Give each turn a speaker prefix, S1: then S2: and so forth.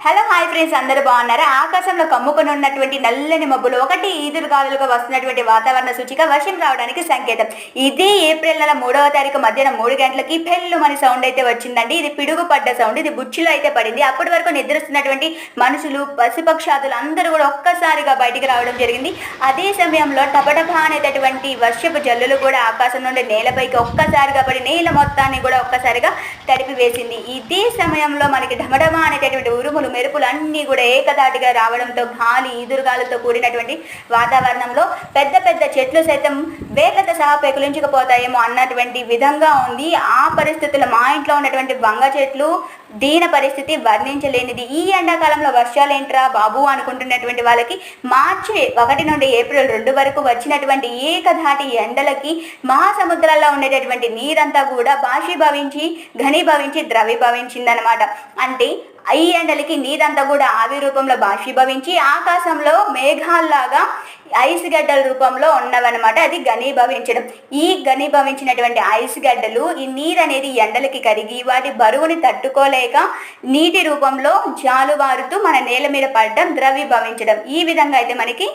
S1: Hello hi friends అందరూ బాగున్నారా? ఆకాశంలో కమ్ముకొని ఉన్నటువంటి నల్లని మబ్బులు ఒకటి ఈదురుగాలులుగా వస్తున్నటువంటి వాతావరణ సూచిక వర్షం రావడానికి సంకేతం. ఇది ఏప్రిల్ నెల మూడవ తారీఖు మధ్యాహ్నం మూడు గంటలకి పెళ్ళు మన సౌండ్ అయితే వచ్చిందండి. ఇది పిడుగు పడ్డ సౌండ్ ఇది బుచ్చిలో అయితే పడింది. అప్పటి వరకు నిద్రిస్తున్నటువంటి మనుషులు పశుపక్షాదులు అందరూ కూడా ఒక్కసారిగా బయటికి రావడం జరిగింది. అదే సమయంలో టపటపా అనేటటువంటి వర్షపు జల్లులు కూడా ఆకాశం నుండి నేలపైకి ఒక్కసారిగా పడి నేల మొత్తాన్ని కూడా ఒక్కసారిగా తడిపి వేసింది ఇదే సమయంలో మనకి ఢమఢమా అనేటటువంటి ఉరుములు మెరుపులు అన్నీ కూడా ఏకదాటిగా రావడంతో గాలి ఈదురుగాలతో కూడినటువంటి వాతావరణంలో పెద్ద పెద్ద చెట్లు సైతం వేర్లతో సహా పెకులించుకుపోతాయేమో అన్నటువంటి విధంగా ఉంది. ఆ పరిస్థితుల్లో మా ఇంట్లో ఉన్నటువంటి వంగ చెట్లు దీన పరిస్థితి వర్ణించలేనిది. ఈ ఎండాకాలంలో వర్షాలు ఏంట్రా బాబు అనుకుంటున్నటువంటి వాళ్ళకి మార్చి ఒకటి నుండి ఏప్రిల్ రెండు వరకు వచ్చినటువంటి ఏకధాటి ఎండలకి మహాసముద్రాల్లో ఉండేటటువంటి నీరంతా కూడా బాషీభవించి ఘనీభవించి ద్రవీభవించిందనమాట అంటే ఈ ఎండలకి నీరంతా కూడా ఆవి రూపంలో బాష్పీభవించి ఆకాశంలో మేఘాల్లాగా ఐస్ గడ్డల రూపంలో ఉన్నవన్నమాట. అది ఘనీభవించడం. ఈ ఘనీభవించినటువంటి ఐస్ గడ్డలు ఈ నీరు అనేది ఎండలకి కరిగి వాటి బరువుని తట్టుకోలేక నీటి రూపంలో జాలువారుతూ మన నేల మీద పడడం ద్రవీభవించడం. ఈ విధంగా అయితే మనకి